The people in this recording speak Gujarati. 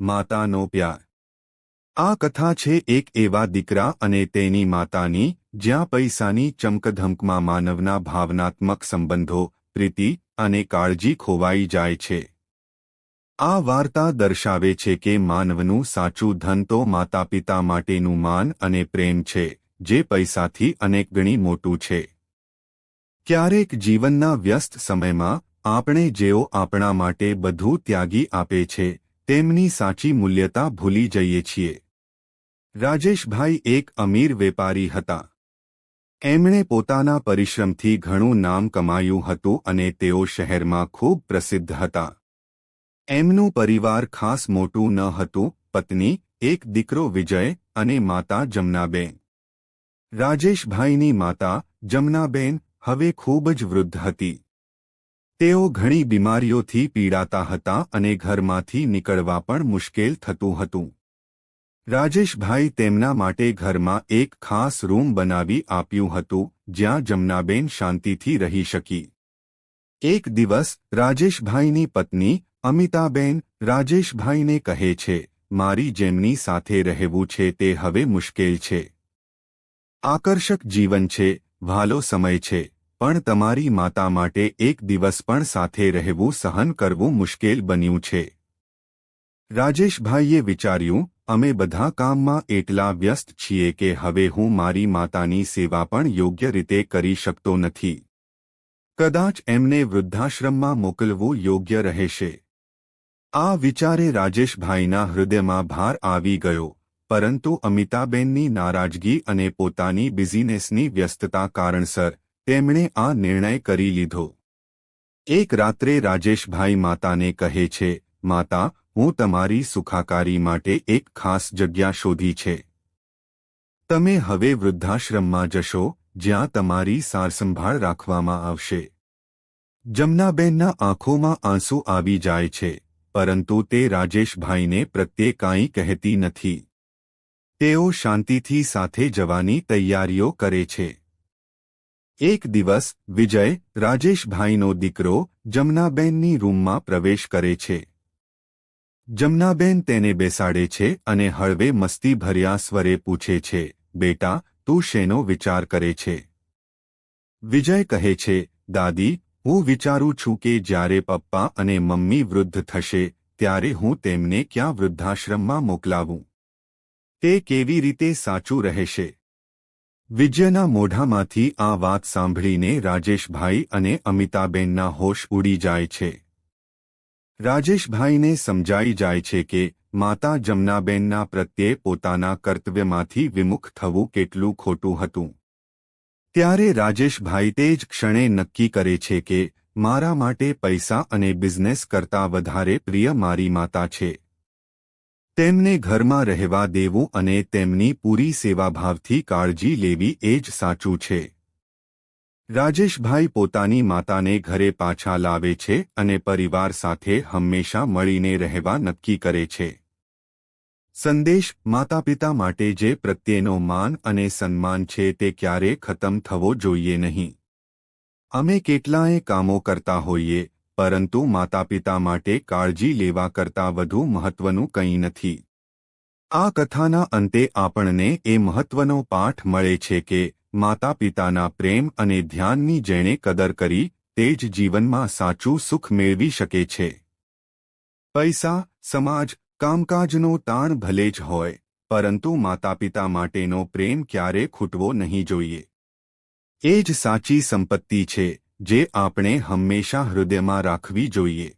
માતાનો પ્યાર. આ કથા છે એક એવા દીકરા અને તેની માતાની, જ્યાં પૈસાની ચમકધમકમાં માનવના ભાવનાત્મક સંબંધો, પ્રીતિ અને કાળજી ખોવાઈ જાય છે. આ વાર્તા દર્શાવે છે કે માનવનું સાચું ધન તો માતાપિતા માટેનું માન અને પ્રેમ છે, જે પૈસાથી અનેક ગણી મોટું છે. ક્યારેક જીવનના વ્યસ્ત સમયમાં, આપણે જેઓ આપણા માટે બધું ત્યાગી આપે છે તેમની સાચી મૂલ્યતા ભૂલી જઈએ છીએ. રાજેશભાઈ એક અમીર વેપારી હતા. એમણે પોતાના પરિશ્રમથી ઘણું નામ કમાયું હતું અને તેઓ શહેરમાં ખૂબ પ્રસિદ્ધ હતા. એમનું પરિવાર ખાસ મોટું ન હતું, પત્ની, એક દીકરો વિજય અને માતા જમનાબેન. રાજેશભાઈની માતા જમનાબેન હવે ખૂબ જ વૃદ્ધ હતી. તેઓ ઘણી બીમારીઓથી પીડાતા હતા અને ઘરમાંથી નીકળવા પણ મુશ્કેલ થતું હતું. રાજેશભાઈ તેમના માટે ઘરમાં એક ખાસ રૂમ બનાવી આપ્યું હતું, જ્યાં જમનાબેન શાંતિથી રહી શકી. એક દિવસ, રાજેશભાઈની પત્ની, અમિતાબેન, રાજેશભાઈને કહે છે, મારી જેમની સાથે રહેવું છે તે હવે મુશ્કેલ છે. આકર્ષક જીવન છે ભાલો સમય છે. પણ તમારી માતા માટે એક દિવસ પણ સાથે રહેવું સહન કરવું મુશ્કેલ બન્યું છે. રાજેશભાઈએ વિચાર્યું, અમે બધા કામમાં એટલા વ્યસ્ત છીએ કે હવે હું મારી માતાની સેવા પણ યોગ્ય રીતે કરી શકતો નથી. કદાચ એમને વૃદ્ધાશ્રમમાં મોકલવું યોગ્ય રહેશે. આ વિચારે રાજેશભાઈના હૃદયમાં ભાર આવી ગયો, પરંતુ અમિતાબેનની નારાજગી અને પોતાની બિઝીનેસની વ્યસ્તતા કારણસર તેમણે આ નિર્ણય કરી લીધો. એક રાત્રે રાજેશભાઈ માતાને કહે છે, માતા, હું તમારી સુખાકારી માટે એક ખાસ જગ્યા શોધી છે. તમે હવે વૃદ્ધાશ્રમમાં જશો, જ્યાં તમારી સારસંભાળ રાખવામાં આવશે. જમનાબેનના આંખોમાં આંસુ આવી જાય છે, પરંતુ તે રાજેશભાઈને પ્રત્યે કાંઈ કહેતી નથી. તેઓ શાંતિથી સાથે જવાની તૈયારીઓ કરે છે. એક દિવસ, વિજય, રાજેશભાઈનો દીકરો, જમનાબેનની રૂમમાં પ્રવેશ કરે છે. જમનાબેન તેને બેસાડે છે અને હળવે મસ્તી ભર્યા સ્વરે પૂછે છે, બેટા, તું શેનો વિચાર કરે છે? વિજય કહે છે, દાદી, હું વિચારું છું કે જ્યારે પપ્પા અને મમ્મી વૃદ્ધ થશે, ત્યારે હું તેમને ક્યાં વૃદ્ધાશ્રમમાં મોકલાવું? તે કેવી રીતે સાચું રહેશે? વિજયના મોઢામાંથી આ વાત સાંભળીને રાજેશભાઈ અને અમિતાબેનના હોશ ઉડી જાય છે. રાજેશભાઈને સમજાઈ જાય છે કે માતા જમનાબેનના પ્રત્યે પોતાના કર્તવ્યમાંથી વિમુખ થવું કેટલું ખોટું હતું. ત્યારે રાજેશભાઈ તે જ ક્ષણે નક્કી કરે છે કે મારા માટે પૈસા અને બિઝનેસ કરતાં વધારે પ્રિય મારી માતા છે. તેમને ઘરમાં રહેવા દેવું અને તેમની પૂરી સેવાભાવથી કાળજી લેવી એ જ સાચું છે. રાજેશભાઈ પોતાની માતાને ઘરે પાછા લાવે છે અને પરિવાર સાથે હંમેશા મળીને રહેવા નક્કી કરે છે. સંદેશ માતાપિતા માટે જે પ્રત્યેનો માન અને સન્માન છે તે ક્યારે ખતમ થવો જોઈએ નહીં. અમે કેટલાય કામો કરતા હોઈએ પરંતુ માતાપિતા માટે કાળજી લેવા કરતાં વધુ મહત્વનું કંઈ નથી. આ કથાના અંતે આપણને એ મહત્વનો પાઠ મળે છે કે માતા પિતાના પ્રેમ અને ધ્યાનની જેણે કદર કરી તે જ જીવનમાં સાચું સુખ મેળવી શકે છે. પૈસા, સમાજ, કામકાજનો તાણ ભલે જ હોય, પરંતુ માતાપિતા માટેનો પ્રેમ ક્યારે ખૂટવો નહીં જોઈએ. એ જ સાચી સંપત્તિ છે જે આપણે હંમેશા હૃદયમાં રાખવી જોઈએ.